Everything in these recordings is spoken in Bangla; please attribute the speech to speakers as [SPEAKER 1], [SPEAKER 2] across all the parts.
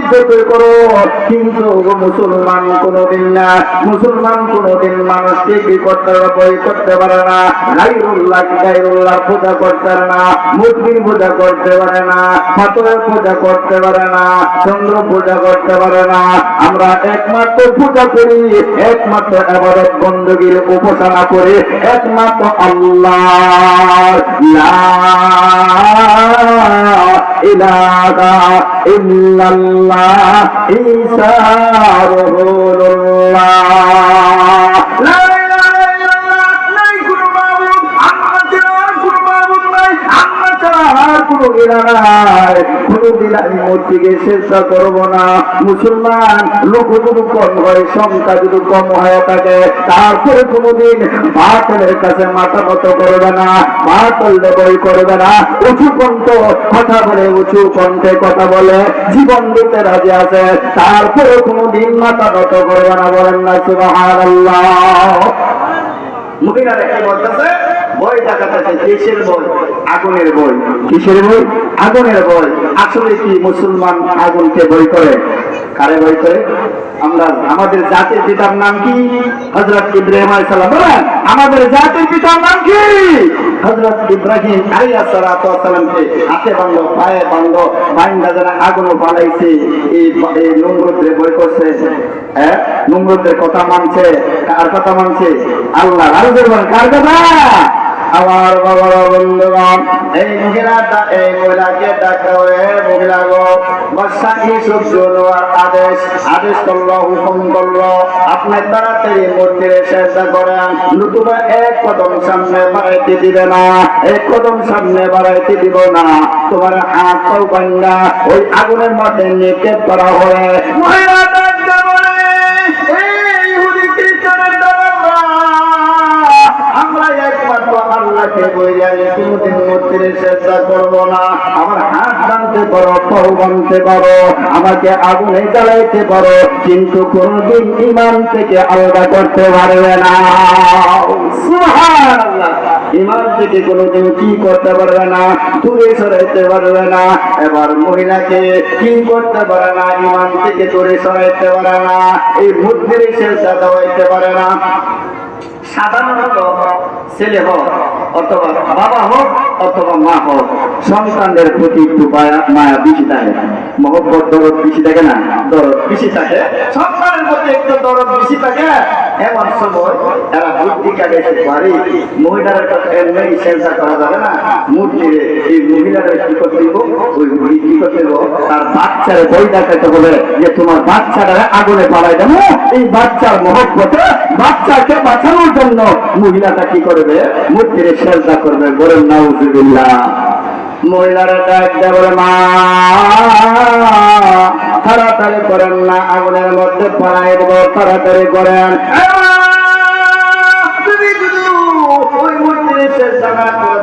[SPEAKER 1] যতই করো। কিন্তু মুসলমান কোনোদিন না। মুসলমান কোনোদিন মানুষকে কি করতে বই করতে পারে না। গাইরুল্লাহ পূজা করতে পারে না। মূর্তির পূজা করতে পারে না। পাথরের পূজা করতে পারে না। চন্দ্র পূজা করতে পারে না। আমরা একমাত্র পূজা করি। একমাত্র এবারে বন্দগীর উপাসনা করি। একমাত্র আল্লাহ। ইলাহা ইল্লাল্লাহ। ঈসা রাসূলুল্লাহ কোনো নাই কোনোদিন আমি মূর্তিকে করব না। মুসলমান লোক যদি কম হয়, সংখ্যা যদি কম হয়ে থাকে, তারপরে কোনোদিন কাছে মাথা মতো করবে না করবে না। উঁচু কণ্ঠ কথা বলে, উঁচু কণ্ঠে কথা বলে, জীবন দিতে রাজি আছে, তারপরে কোনোদিন মাথা নত করবে না, বলেন না, সুবহানাল্লাহ। মহিলারা কি বলতেছে? বই কিসের বই? আগুনের বই। কিসের বই? আগুনের বই। আসলে কি মুসলমান আগুনকে বই করে? কারে বই করে? আমরা আমাদের জাতির পিতার নাম কি? হজরত ইব্রাহিম আলাইসাল্লাম বলেন আমাদের জাতির পিতার নাম কি? হজরত ইব্রাহিম আলাইসালামকে হাতে বান্ধ পায়ে বান্ধ বাইন্দা যারা আগুন বানাইছে এই নোংরতে বই করছে। হ্যাঁ নোংরদের কথা মানছে। কার কথা মানছে? আল্লাহ। আর বলবেন কার কথা? আমার বাবার বন্ধুগণ, এই মহিলাটা এই মহিলাকে হয়ে মহিলা গো বর্ষা ইসুফ জনুয়ার আদেশ আদেশ করল, হুকুম করল। আপনি তাড়াতাড়ি মূর্তির চেষ্টা করেন, নতুবা এক কদম সামনে বাড়াইতে দিবে না, এক কদম সামনে বাড়াইতে দিব না। তোমার হাত বাঙ্গা ওই আগুনের মধ্যে নিক্ষেপ করা হবে মহিলা আল্লাহকে বইলে আমি কোনোদিন মূর্তির চেষ্টা করব না। আমার হাত বানতে পারো পাও বানতে পারো, আমাকে আগুনে জ্বালাইতে পারো, কিন্তু কোনোদিন ইমান থেকে আলাদা করতে পারবে না। ইমান থেকে কোনোদিন কি করতে পারবে না? দূরে সরাইতে পারবে না। এবার মহিলাকে কি করতে পারে না? ইমান থেকে দূরে সরাইতে পারে না। এই বুদ্ধির চেষ্টা দেওয়াইতে পারে না। সাধারণত ছেলে হোক অথবা বাবা হোক অথবা মা হোক, সন্তানদের প্রতি একটু মায়া- বেশি থাকে। মহব্বত দরদ বেশি থাকে না? দরদ বেশি থাকে। সন্তানের এই বাচ্চারে তোমার বাচ্চাটা আগুনে পাড়াই দেবো। এই বাচ্চার মহব্বতে বাচ্চাকে বাঁচানোর জন্য মহিলাটা কি করবে? মূর্তির চেষ্টা করবে। বলেন, নাউজুবিল্লাহ। মহিলারা ডাক দেয় বলে মা তাড়াতাড়ি করেন না আগুনের মধ্যে পড়াই দেব তাড়াতাড়ি করেন।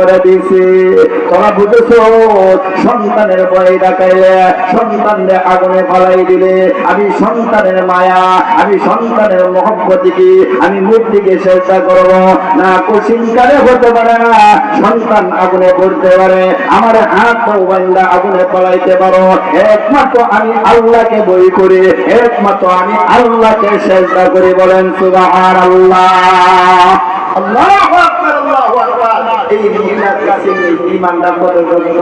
[SPEAKER 1] করে দিয়েছে। তোমরা বুঝেছ, সন্তানের ভয় দেখাইলে সন্তানকে আগুনে ফালাই দিলে। আমি সন্তানের মায়া, আমি সন্তানের মহব্বতিকে আমি মূর্তিকে চেষ্টা করব? না, কুসিংকারে হতে পারে না, সন্তান আগুনে পড়তে পারে। আমার হাত বান্দা আগুনে পালাইতে পারো। একমাত্র আমি আল্লাহকে বই করি, একমাত্র আমি আল্লাহকে চেষ্টা করি বলেন সুবাহ আল্লাহ আল্লাহু আকবার আল্লাহু আকবার এই মহিলার কাছে এই কত সত্য?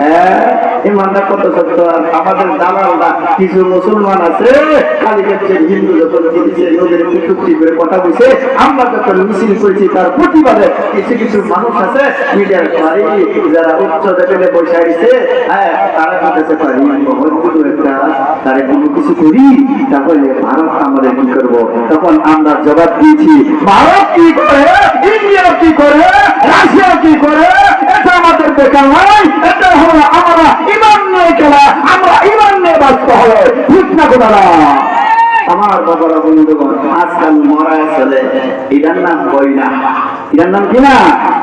[SPEAKER 1] হ্যাঁ কত সত্য? আমাদের দালালরা কিছু মুসলমান আছে, খালি হিন্দু যখন করে কথা বলছে, আমরা যখন মিছিল করেছি, তার প্রতিবাদে কিছু কিছু মানুষ আছে, মিডিয়ার যারা উচ্চ আসছে হ্যাঁ তারা পারি একটা কোনো কিছু করি? তাহলে ভারত আমাদের কি করব? তখন আমরা জবাব দিয়েছি, ভারত কি করে? ইন্ডিয়া কি করে রাশিয়া কি করে এটা আমাদের বেকার নয় এটা হলো আমরা ইমান নিয়ে খেলা আমরা ইমান নিয়ে বাঁচতে হবে ঠিক না কোথারা আমার বাবারা বন্ধুগণ আজকাল মরা চলে এটার নাম বই না এটার নাম কি না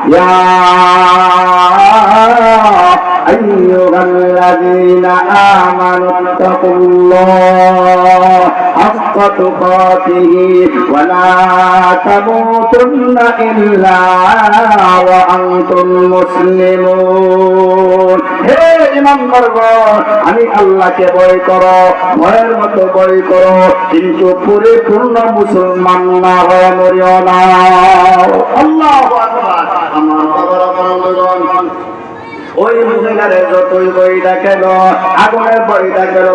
[SPEAKER 1] ইয়া أيها الذين آمنوا اتقوا الله حق تقاته ولا تموتن إلا وأنتم مسلمون হে ইমাম বর্গণ আমি আল্লাহকে ভয় করো ভয়ের মতো ভয় করো কিন্তু পরিপূর্ণ মুসলমান না হয়ে মরিও না আল্লাহ আমার বাবারা বন্ধুগণ ওই মহিলারে যতই বই দেখেন আগুনের বই দেখেন